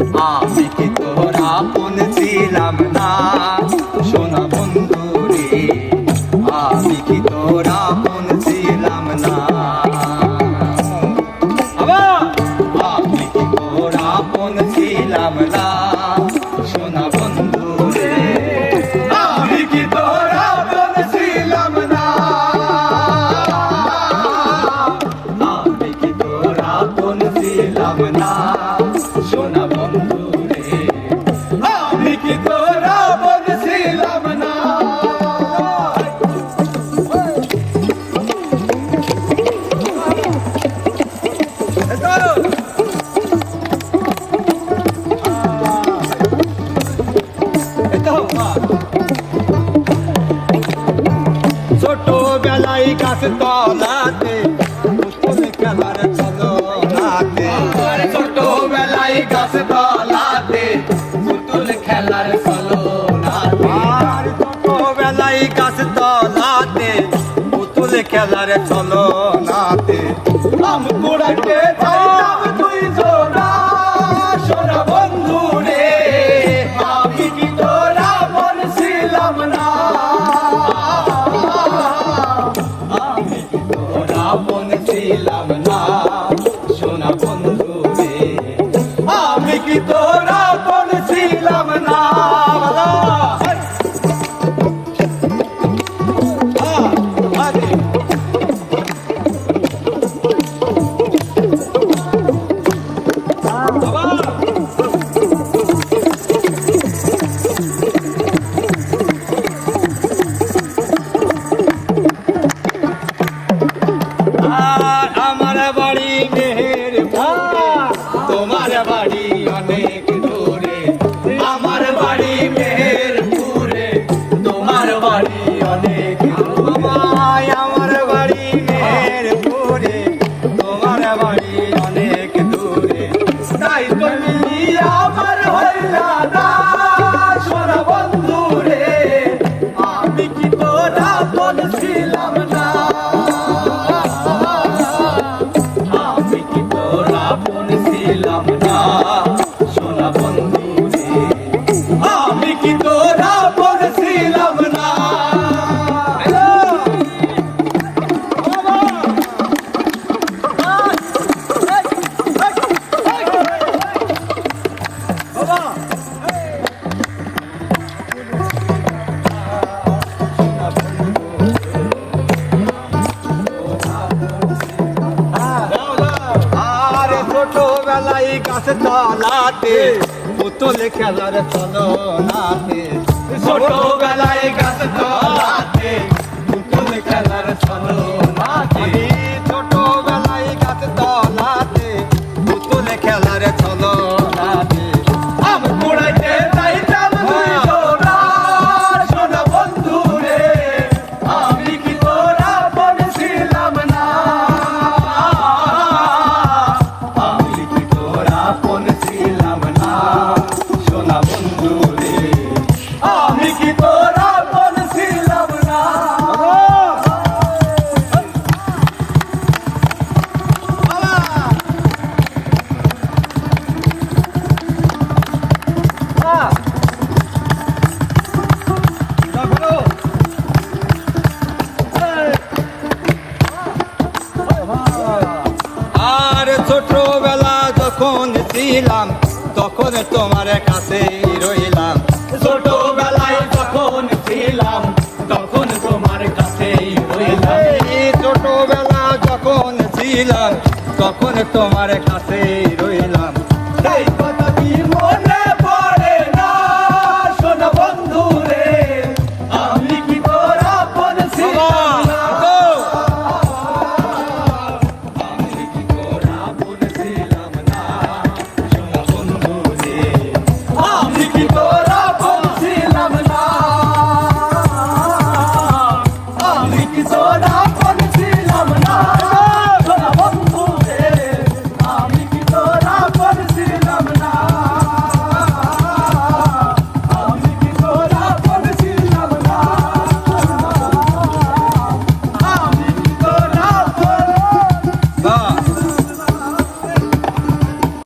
আমি কি তোর আপন ছিলাম না? সোনা বন্ধু রে আমি কি তোর আপন ছিলাম না সোনা বন্ধু রে। আমি কি তোর তলাতে খেলার নাতে ছোটবেলায় গাছ তলাতে পুতুল খেলার চলো নাতে। ছোটবেলায় গাছে তলাতে পুতুল খেলার চলো নাতে ছোটবেলায় গাছে তলাতে ছিলাম তখন তোমার কাছে রইলাম। ছোটবেলায় তখন ছিলাম তখন তোমার কাছে রইলাম। ছোটবেলা যখন ছিলাম তখন তোমার কাছে রইলাম। তাই কথা মনে পড়ে বন্ধু রে আমি কি তোর আপন ছিলাম?